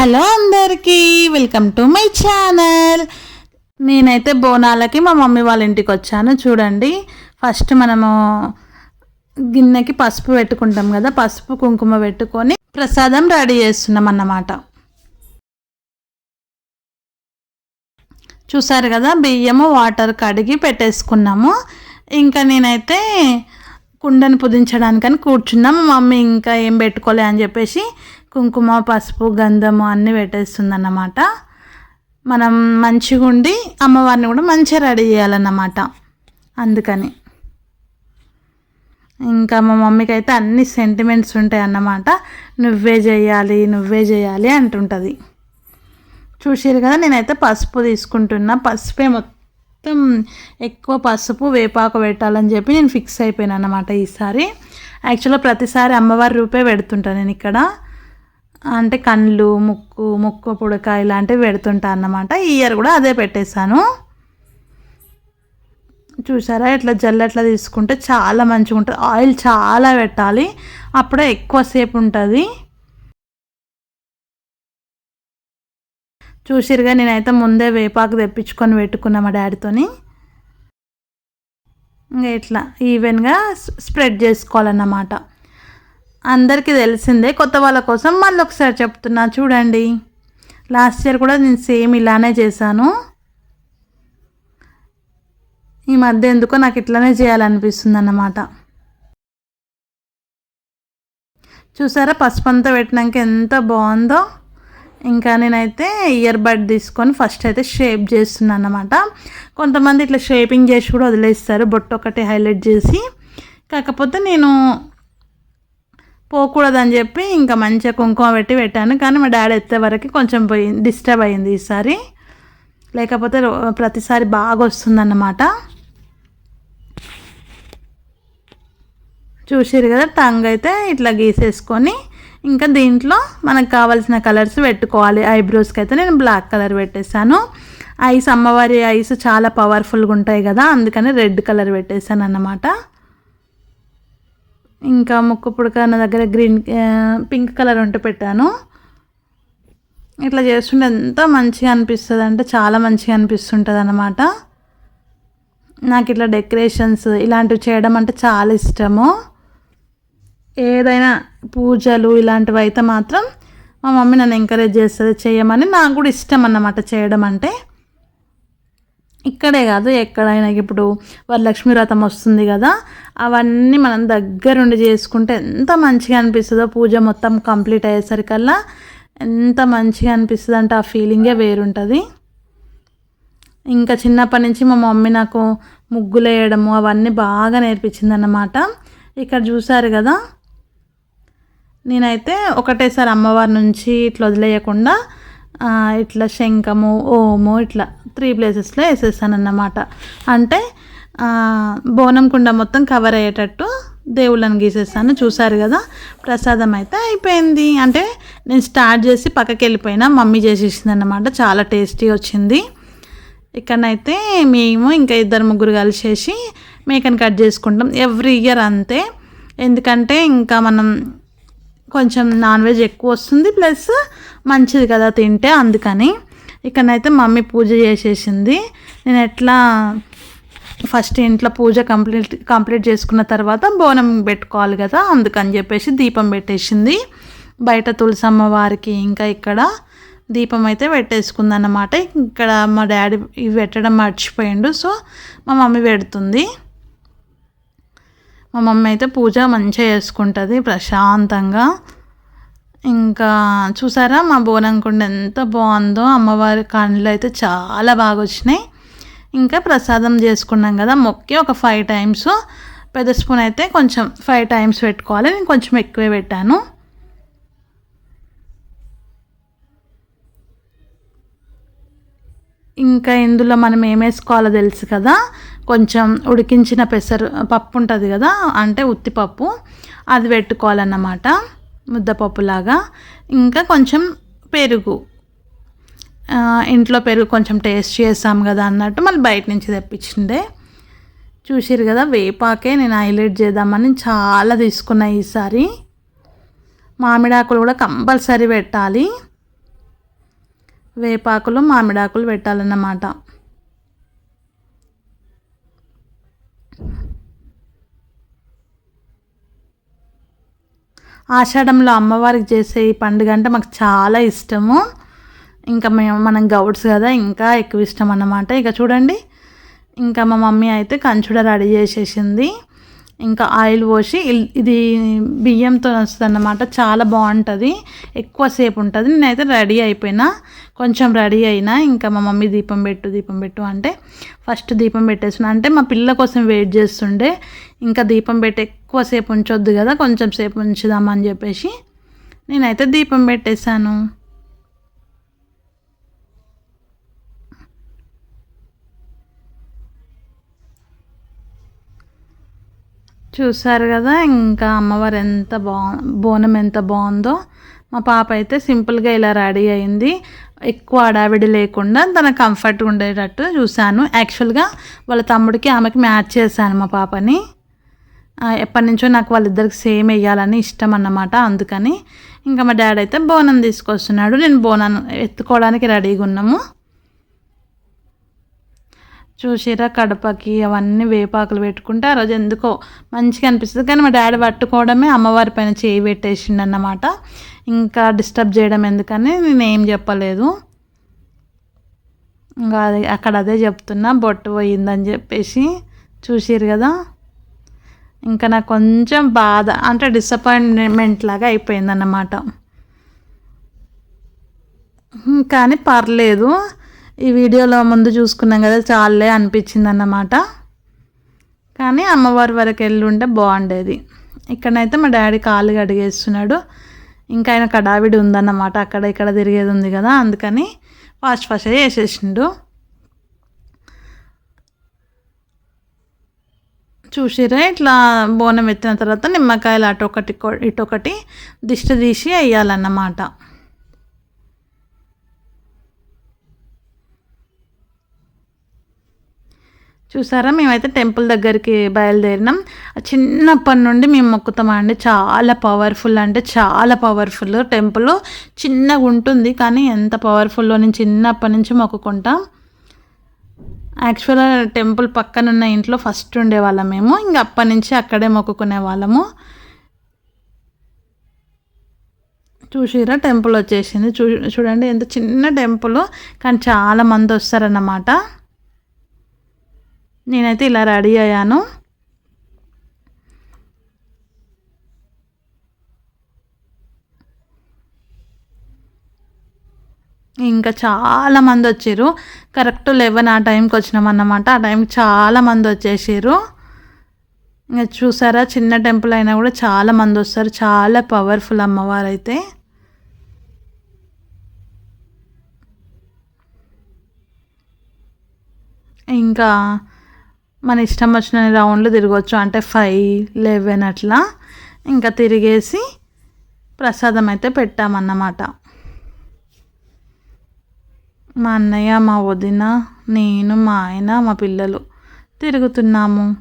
Hello అందరికీ welcome to my channel. నేనైతే బోనాలకి మా మమ్మీ వాళ్ళ ఇంటికి వచ్చాను చూడండి. ఫస్ట్ మనము గిన్నెకి పసుపు పెట్టుకుంటాం కదా పసుపు కుంకుమ పెట్టుకొని ప్రసాదం రెడీ చేస్తున్నాం అన్నమాట. చూసారు కదా బియ్యము వాటర్ కడిగి పెట్టేసుకున్నాము. ఇంకా నేనైతే కుండను పుదించడానికని కూర్చున్నాము మా మమ్మీ ఇంకా ఏం పెట్టుకోలే అని చెప్పేసి కుంకుమ పసుపు గంధము అన్నీ పెట్టేస్తుంది అన్నమాట మనం మంచిగా ఉండి అమ్మవారిని కూడా మంచిగా రెడీ చేయాలన్నమాట. అందుకని. ఇంకా మా మమ్మీకి అయితే అన్ని సెంటిమెంట్స్ ఉంటాయి అన్నమాట నువ్వే చేయాలి నువ్వే చేయాలి అంటుంటుంది. చూసారు కదా నేనైతే పసుపు తీసుకుంటున్నా. పసుపే మొత్తం ఎక్కువ పసుపు వేపాకు పెట్టాలని చెప్పి నేను ఫిక్స్ అయిపోయాను అన్నమాట ఈసారి యాక్చువల్గా ప్రతిసారి అమ్మవారి రూపే పెడుతుంటాను నేను ఇక్కడ. అంటే కళ్ళు ముక్కు ముక్కు పుడక ఇలాంటివి పెడుతుంటా అన్నమాట. ఈ ఇయర్ కూడా అదే పెట్టేశాను. చూసారా? ఇట్లా జల్లెట్లా తీసుకుంటే చాలా మంచిగా ఉంటుంది. ఆయిల్ చాలా పెట్టాలి. అప్పుడే ఎక్కువసేపు ఉంటుంది. చూసిరుగా? నేనైతే ముందే వేపాకు తెప్పించుకొని పెట్టుకున్నా మా డాడీతోని. ఇంకా ఇట్లా ఈవెన్గా స్ప్రెడ్ చేసుకోవాలన్నమాట. అందరికీ తెలిసిందే కొత్త వాళ్ళ కోసం మళ్ళీ ఒకసారి చెప్తున్నా చూడండి. లాస్ట్ ఇయర్ కూడా నేను సేమ్ ఇలానే చేశాను. ఈ మధ్య ఎందుకో నాకు ఇట్లానే చేయాలనిపిస్తుంది అన్నమాట చూసారా పసుపు అంతా పెట్టినాక ఎంత బాగుందో. ఇంకా నేనైతే ఇయర్ బడ్ తీసుకొని ఫస్ట్ అయితే షేప్ చేస్తున్నాను అన్నమాట కొంతమంది ఇట్లా షేపింగ్ చేసి కూడా వదిలేస్తారు బొట్టు ఒకటి హైలైట్ చేసి. కాకపోతే నేను పోకూడదని చెప్పి ఇంకా మంచిగా కుంకుమ పెట్టి పెట్టాను. కానీ మా డాడీ ఎత్తే వరకు కొంచెం పోయి డిస్టర్బ్ అయింది ఈసారి. లేకపోతే ప్రతిసారి బాగా వస్తుందన్నమాట. చూసారు కదా టంగ్ అయితే ఇట్లా గీసేసుకొని ఇంకా దీంట్లో మనకు కావాల్సిన కలర్స్ పెట్టుకోవాలి. ఐబ్రోస్కి అయితే నేను బ్లాక్ కలర్ పెట్టేశాను. ఐస్ అమ్మవారి ఐస్ చాలా పవర్ఫుల్గా ఉంటాయి కదా అందుకని రెడ్ కలర్ పెట్టేశాను అన్నమాట ఇంకా ముక్కు పుడక నా దగ్గర గ్రీన్ పింక్ కలర్ ఉంటే పెట్టాను. ఇట్లా చేస్తుంటే ఎంత మంచిగా అనిపిస్తుంది అంటే చాలా మంచిగా అనిపిస్తుంటుంది అన్నమాట నాకు ఇట్లా డెకరేషన్స్ ఇలాంటివి చేయడం అంటే చాలా ఇష్టము. ఏదైనా పూజలు ఇలాంటివి అయితే మాత్రం మా మమ్మీ నన్ను ఎంకరేజ్ చేస్తుంది చేయమని నాకు కూడా ఇష్టం అన్నమాట చేయడం అంటే. ఇక్కడే కాదు ఎక్కడైనా ఇప్పుడు వరలక్ష్మి వ్రతం వస్తుంది కదా అవన్నీ మనం దగ్గరుండి చేసుకుంటే ఎంత మంచిగా అనిపిస్తుందో పూజ మొత్తం కంప్లీట్ అయ్యేసరికల్లా ఎంత మంచిగా అనిపిస్తుంది అంటే ఆ ఫీలింగే వేరుంటుంది. ఇంకా చిన్నప్పటి నుంచి మా మమ్మీ నాకు ముగ్గులు వేయడము అవన్నీ బాగా నేర్పించింది అన్నమాట ఇక్కడ చూసారు కదా నేనైతే ఒకటేసారి అమ్మవారి నుంచి ఇట్లా వదిలేయకుండా ఇట్లా శంఖము ఓము ఇట్లా త్రీ ప్లేసెస్లో వేసేసాను అన్నమాట అంటే బోనం కుండ మొత్తం కవర్ అయ్యేటట్టు దేవుళ్ళని గీసేస్తాను. చూసారు కదా ప్రసాదం అయితే అయిపోయింది. అంటే నేను స్టార్ట్ చేసి పక్కకి వెళ్ళిపోయినా మమ్మీ చేసేసింది అన్నమాట చాలా టేస్టీ వచ్చింది. ఇక్కడనైతే మేము ఇంకా ఇద్దరు ముగ్గురు కలిసేసి మేకని కట్ చేసుకుంటాం. ఎవ్రీ ఇయర్ అంతే. ఎందుకంటే ఇంకా మనం కొంచెం నాన్ వెజ్ ఎక్కువ వస్తుంది ప్లస్ మంచిది కదా తింటే అందుకని. ఇక్కడనైతే మమ్మీ పూజ చేసేసింది. నేను ఎట్లా ఫస్ట్ ఇంట్లో పూజ కంప్లీట్ కంప్లీట్ చేసుకున్న తర్వాత బోనం పెట్టుకోవాలి కదా అందుకని చెప్పేసి దీపం పెట్టేసింది. బయట తులసమ్మ వారికి ఇంకా ఇక్కడ దీపం అయితే పెట్టేసుకుందన్నమాట. ఇక్కడ మా డాడీ ఇవి పెట్టడం మర్చిపోయిండు సో మా మమ్మీ పెడుతుంది. మా మమ్మీ అయితే పూజ మంచిగా చేసుకుంటుంది ప్రశాంతంగా. ఇంకా చూసారా మా బోనంకుండ ఎంత బాగుందో అమ్మవారి కండ్లు అయితే చాలా బాగా వచ్చినాయి ఇంకా ప్రసాదం చేసుకున్నాం కదా మొక్కి ఒక ఫైవ్ టైమ్స్ పెద్ద స్పూన్ అయితే కొంచెం ఫైవ్ టైమ్స్ పెట్టుకోవాలి నేను కొంచెం ఎక్కువే పెట్టాను. ఇంకా ఇందులో మనం ఏం వేసుకోవాలో తెలుసు కదా. కొంచెం ఉడికించిన పెసరు పప్పు ఉంటుంది కదా అంటే ఉత్తిపప్పు అది పెట్టుకోవాలన్నమాట ముద్దపప్పులాగా. ఇంకా కొంచెం పెరుగు. ఇంట్లో పెరుగు కొంచెం టేస్ట్ చేస్తాం కదా అన్నట్టు మళ్ళీ బయట నుంచి తెప్పించిండే. చూసిరు కదా వేపాకే నేను హైలైట్ చేద్దామని చాలా తీసుకున్నా ఈసారి. మామిడాకులు కూడా కంపల్సరీ పెట్టాలి. వేపాకులు మామిడాకులు పెట్టాలన్నమాట. ఆషాఢంలో అమ్మవారికి చేసే ఈ పండుగ అంటే మాకు చాలా ఇష్టము. ఇంకా మేము మనం గౌడ్స్ కదా ఇంకా ఎక్కువ ఇష్టం అన్నమాట. ఇక చూడండి ఇంకా మా మమ్మీ అయితే కంచుడ రెడీ చేసేసింది. ఇంకా ఆయిల్ పోసి ఇది బియ్యంతో వస్తుంది అన్నమాట చాలా బాగుంటుంది. ఎక్కువసేపు ఉంటుంది. నేనైతే రెడీ అయిపోయినా. కొంచెం రెడీ అయినా ఇంకా మా మమ్మీ దీపం పెట్టు దీపం పెట్టు అంటే ఫస్ట్ దీపం పెట్టేసిన అంటే మా పిల్ల కోసం వెయిట్ చేస్తుండే. ఇంకా దీపం పెట్టి ఎక్కువసేపు ఉంచొద్దు కదా. కొంచెం సేపు ఉంచుదామని చెప్పేసి నేనైతే దీపం పెట్టేశాను. చూసారు కదా ఇంకా అమ్మవారు ఎంత బా బోనం ఎంత బాగుందో. మా పాప అయితే సింపుల్గా ఇలా రెడీ అయింది. ఎక్కువ అడావిడి లేకుండా తన కంఫర్ట్గా ఉండేటట్టు చూశాను. యాక్చువల్గా వాళ్ళ తమ్ముడికి ఆమెకి మ్యాచ్ చేశాను మా పాపని. ఎప్పటి నుంచో నాకు వాళ్ళిద్దరికి సేమ్ వేయాలని ఇష్టం అన్నమాట అందుకని. ఇంకా మా డాడీ అయితే బోనం తీసుకొస్తున్నాడు. నేను బోనం ఎత్తుకోవడానికి రెడీగా ఉన్నాము. చూసిరా కడపకి అవన్నీ వేపాకులు పెట్టుకుంటే ఆ రోజు ఎందుకో మంచిగా అనిపిస్తుంది. కానీ మా డాడీ పట్టుకోవడమే అమ్మవారి పైన చేయి పెట్టేసిండు అన్నమాట ఇంకా డిస్టర్బ్ చేయడం ఎందుకని నేను ఏం చెప్పలేదు. ఇంకా అది అక్కడ అదే చెప్తున్నా బొట్టు పోయిందని చెప్పేసి చూసిరు కదా. ఇంకా నాకు కొంచెం బాధ అంటే డిసప్పాయింట్మెంట్ లాగా అయిపోయిందన్నమాట. కానీ పర్లేదు. ఈ వీడియోలో ముందు చూసుకున్నాం కదా చాలే అనిపించింది అన్నమాట కానీ అమ్మవారి వరకు వెళ్ళి ఉంటే బాగుండేది. ఇక్కడనైతే మా డాడీ కాలు అడిగేస్తున్నాడు ఇంకా ఆయన కడావిడి ఉందన్నమాట. అక్కడ ఇక్కడ తిరిగేది ఉంది కదా అందుకని ఫాస్ట్ ఫాస్ట్గా చేసేసిండు చూసిరే ఇట్లా బోనం ఎత్తిన తర్వాత నిమ్మకాయలు అటు ఒకటి ఇటొకటి దిష్టి తీసి వేయాలన్నమాట. చూసారా? మేమైతే టెంపుల్ దగ్గరికి బయలుదేరినాం. చిన్నప్పటి నుండి మేము మొక్కుతామండి చాలా పవర్ఫుల్ అంటే చాలా పవర్ఫుల్ టెంపుల్. చిన్నగా ఉంటుంది కానీ ఎంత పవర్ఫుల్లో నేను చిన్నప్పటి నుంచి మొక్కుకుంటాం. యాక్చువల్గా టెంపుల్ పక్కన ఉన్న ఇంట్లో ఫస్ట్ ఉండేవాళ్ళం మేము. ఇంక అప్పటి నుంచి అక్కడే మొక్కుకునే వాళ్ళము. చూసిరా? టెంపుల్ వచ్చేసింది. చూ చూడండి ఎంత చిన్న టెంపుల్. కానీ చాలా మంది వస్తారన్నమాట. నేనైతే ఇలా రెడీ అయ్యాను. ఇంకా చాలా మంది వచ్చారు. కరెక్ట్ లెవెన్ ఆ టైంకి వచ్చినామన్నమాట. ఆ టైంకి చాలా మంది వచ్చేసారు. ఇంకా చూసారా చిన్న టెంపుల్ అయినా కూడా చాలా మంది వస్తారు. చాలా పవర్ఫుల్ అమ్మవారు అయితే ఇంకా మన ఇష్టం వచ్చిన రౌండ్లు తిరగవచ్చు అంటే ఫైవ్ లెవెన్ అట్లా. ఇంకా తిరిగేసి ప్రసాదం అయితే పెట్టామన్నమాట. మా అన్నయ్య మా వదిన నేను మా ఆయన మా పిల్లలు తిరుగుతున్నాము.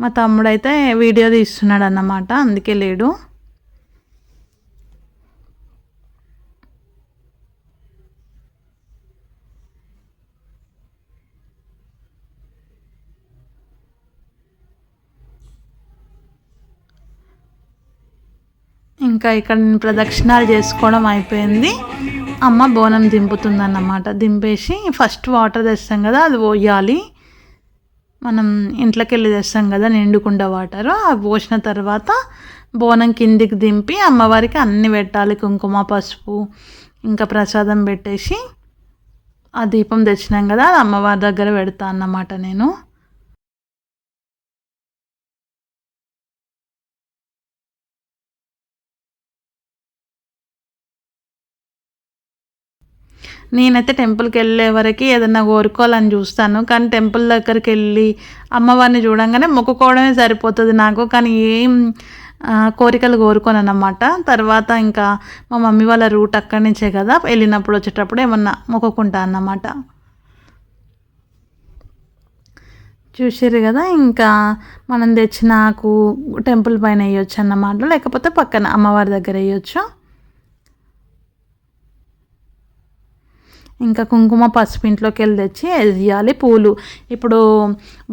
మా తమ్ముడైతే వీడియో తీస్తున్నాడు అన్నమాట అందుకే లేడు. ఇంకా ఇక్కడ ప్రదక్షిణాలు చేసుకోవడం అయిపోయింది. అమ్మ బోనం దింపుతుందన్నమాట. దింపేసి ఫస్ట్ వాటర్ తెస్తాం కదా అది పోయాలి. మనం ఇంట్లోకి వెళ్ళి తెస్తాం కదా నిండుకుండా వాటర్. అవి పోసిన తర్వాత బోనం కిందికి దింపి అమ్మవారికి అన్ని పెట్టాలి. కుంకుమ పసుపు ఇంకా ప్రసాదం పెట్టేసి ఆ దీపం తెచ్చినాం కదా అది అమ్మవారి దగ్గర పెడతా అన్నమాట నేను. నేనైతే టెంపుల్కి వెళ్ళే వరకు ఏదన్నా కోరుకోవాలని చూస్తాను. కానీ టెంపుల్ దగ్గరికి వెళ్ళి అమ్మవారిని చూడంగానే మొక్కుకోవడమే సరిపోతుంది నాకు. కానీ ఏం కోరికలు కోరుకోను తర్వాత ఇంకా మా మమ్మీ వాళ్ళ రూట్ అక్కడి నుంచే కదా. వెళ్ళినప్పుడు వచ్చేటప్పుడు ఏమన్నా మొక్కుకుంటా అన్నమాట. చూసారు కదా ఇంకా మనం తెచ్చినాకు టెంపుల్ పైన వేయొచ్చు అన్నమాట. లేకపోతే పక్కన అమ్మవారి దగ్గర వేయొచ్చు. ఇంకా కుంకుమ పసుపు ఇంట్లోకి వెళ్ళి తెచ్చి వేయాలి పూలు. ఇప్పుడు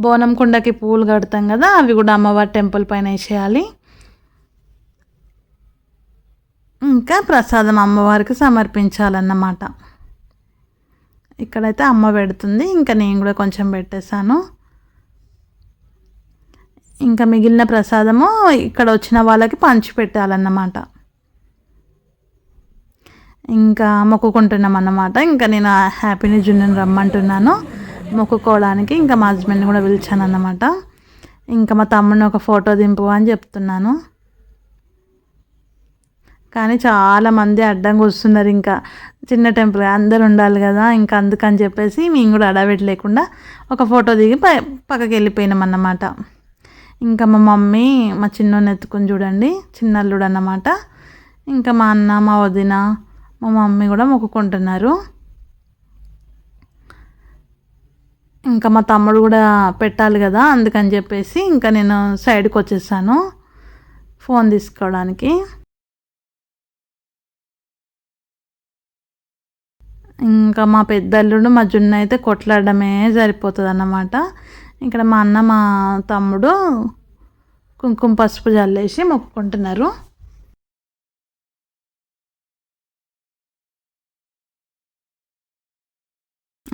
బోనం కుండకి పూలు కడతాం కదా అవి కూడా అమ్మవారి టెంపుల్ పైన వేసేయాలి. ఇంకా ప్రసాదం అమ్మవారికి సమర్పించాలన్నమాట. ఇక్కడైతే అమ్మ పెడుతుంది ఇంకా నేను కూడా కొంచెం పెట్టేశాను. ఇంకా మిగిలిన ప్రసాదము ఇక్కడ వచ్చిన వాళ్ళకి పంచి పెట్టాలన్నమాట. ఇంకా మొక్కుకుంటున్నాం అన్నమాట ఇంకా నేను హ్యాపీని జున్నుని రమ్మంటున్నాను. మొక్కుకోవడానికి ఇంకా మా హస్బెండ్ని కూడా పిలిచాను అన్నమాట ఇంకా మా తమ్ముడిని ఒక ఫోటో దింపు అని చెప్తున్నాను. కానీ చాలామంది అడ్డంగా వస్తున్నారు ఇంకా. చిన్న టెంపుల్ అందరు ఉండాలి కదా ఇంకా అందుకని చెప్పేసి మేము కూడా అడవిట్ లేకుండా ఒక ఫోటో దిగి ప పక్కకి వెళ్ళిపోయినాం అన్నమాట ఇంకా మా మమ్మీ మా చిన్నోని ఎత్తుకుని చూడండి చిన్నల్లుడు అన్నమాట ఇంకా మా అన్న మా వదిన మా మమ్మీ కూడా మొక్కుకుంటున్నారు. ఇంకా మా తమ్ముడు కూడా పెట్టాలి కదా అందుకని చెప్పేసి ఇంకా నేను సైడ్కి వచ్చేసాను. ఫోన్ తీసుకోవడానికి. ఇంకా మా పెద్దల్లుడు మా జున్ను అయితే కొట్లాడడమే సరిపోతుంది అన్నమాట ఇక్కడ మా అన్న మా తమ్ముడు కుంకుమ పసుపు జల్లేసి మొక్కుకుంటున్నారు.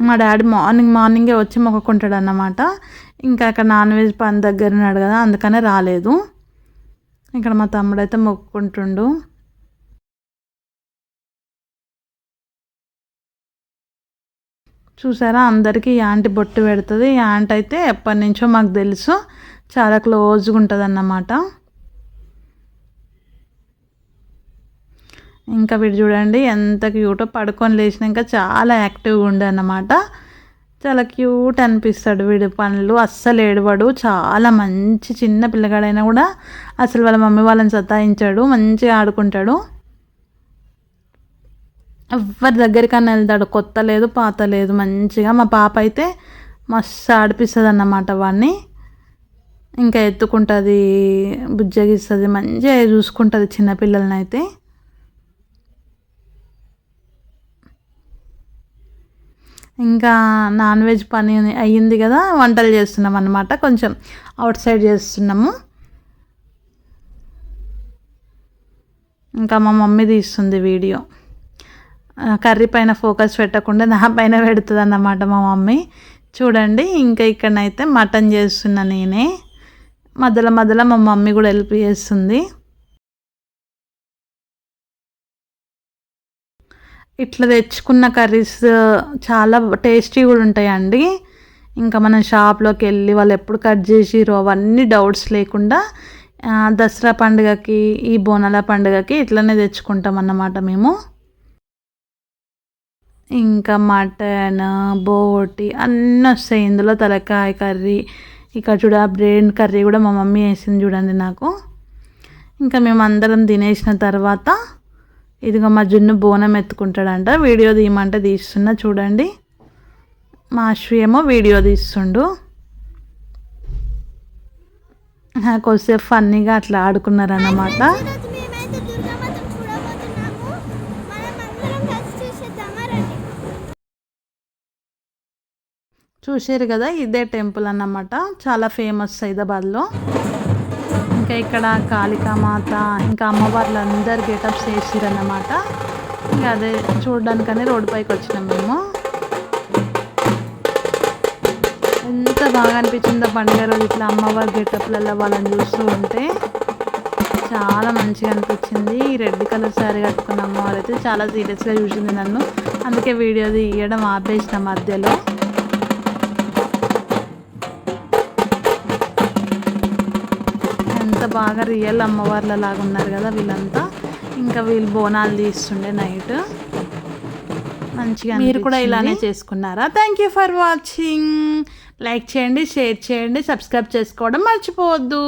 మా డాడీ మార్నింగ్ మార్నింగే వచ్చి మొక్కుకుంటాడు అన్నమాట ఇంకా అక్కడ నాన్ వెజ్ పని దగ్గర ఉన్నాడు కదా అందుకనే రాలేదు. ఇక్కడ మా తమ్ముడు అయితే మొక్కుకుంటుండు చూసారా? అందరికీ యాంటీ బొట్టు పెడుతుంది. యాంట్ అయితే ఎప్పటి నుంచో మాకు తెలుసు. చాలా క్లోజ్గా ఉంటుంది అన్నమాట ఇంకా వీడు చూడండి ఎంత క్యూటో పడుకొని లేచినాక చాలా యాక్టివ్గా ఉండే అన్నమాట. చాలా క్యూట్ అనిపిస్తాడు వీడి పనులు. అస్సలు ఏడవాడు. చాలా మంచి చిన్న పిల్లగాడైనా కూడా అసలు వాళ్ళ మమ్మీ వాళ్ళని సతాయించాడు. మంచిగా ఆడుకుంటాడు. ఎవరి దగ్గరికన్నా వెళ్తాడు. కొత్త లేదు పాత లేదు. మంచిగా మా పాప అయితే మస్తు ఆడిపిస్తుంది అన్నమాట వాడిని ఇంకా ఎత్తుకుంటుంది బుజ్జగిస్తుంది. మంచిగా చూసుకుంటుంది చిన్నపిల్లలని ఇంకా నాన్ వెజ్ పని అయ్యింది కదా వంటలు చేస్తున్నాం అనమాట కొంచెం అవుట్ సైడ్ చేస్తున్నాము. ఇంకా మా మమ్మీ తీస్తుంది వీడియో. కర్రీ పైన ఫోకస్ పెట్టకుండా నా పైన పెడుతుంది అన్నమాట మా మమ్మీ. చూడండి ఇంకా ఇక్కడనైతే మటన్ చేస్తున్నా నేనే. మధ్యలో మధ్యలో మా మమ్మీ కూడా హెల్ప్ చేస్తుంది. ఇట్లా తెచ్చుకున్న కర్రీస్ చాలా టేస్టీ కూడా ఉంటాయండి. ఇంకా మనం షాప్లోకి వెళ్ళి వాళ్ళు ఎప్పుడు కట్ చేసిరో అవన్నీ డౌట్స్ లేకుండా దసరా పండుగకి ఈ బోనాల పండుగకి ఇట్లనే తెచ్చుకుంటాం అన్నమాట మేము. ఇంకా మటన్ బోటి అన్నీ వస్తాయి. ఇందులో తలకాయ కర్రీ ఇక్కడ చూడ బ్రెయిన్ కర్రీ కూడా మా మమ్మీ వేసింది చూడండి నాకు. ఇంకా మేము అందరం తినేసిన తర్వాత ఇదిగో మా జున్ను బోనం ఎత్తుకుంటాడంట. వీడియో తీయమంటే తీస్తున్నా చూడండి. మా అశ్వి ఏమో వీడియో తీస్తుండు. కొద్దిసేపు ఫన్నీగా అట్లా ఆడుకున్నారన్నమాట. చూసారు కదా ఇదే టెంపుల్ అన్నమాట. చాలా ఫేమస్ హైదరాబాద్లో. ఇంకా ఇక్కడ కాళికామాత ఇంకా అమ్మవార్లు అందరు గెటప్స్ వేసిరన్నమాట ఇంకా అదే చూడడానికనే రోడ్డు పైకి వచ్చినాం మేము. ఎంత బాగా అనిపించిందో పండుగ రోజు ఇట్లా అమ్మవారి గెటప్లలో వాళ్ళని చూస్తూ ఉంటే. చాలా మంచిగా అనిపించింది. ఈ రెడ్ కలర్ శారీ కట్టుకున్న అమ్మవారు అయితే చాలా సీరియస్గా చూసింది నన్ను. అందుకే వీడియో తీయడం ఆపేసిన మధ్యలో. బాగా రియల్ అమ్మవార్ల లాగా ఉన్నారు కదా వీళ్ళంతా. ఇంకా వీళ్ళు బోనాలు తీస్తుండే నైట్ మంచిగా మీరు కూడా ఇలానే చేసుకున్నారా? Thank you for watching like చేయండి షేర్ చేయండి సబ్స్క్రైబ్ చేసుకోవడం మర్చిపోవద్దు.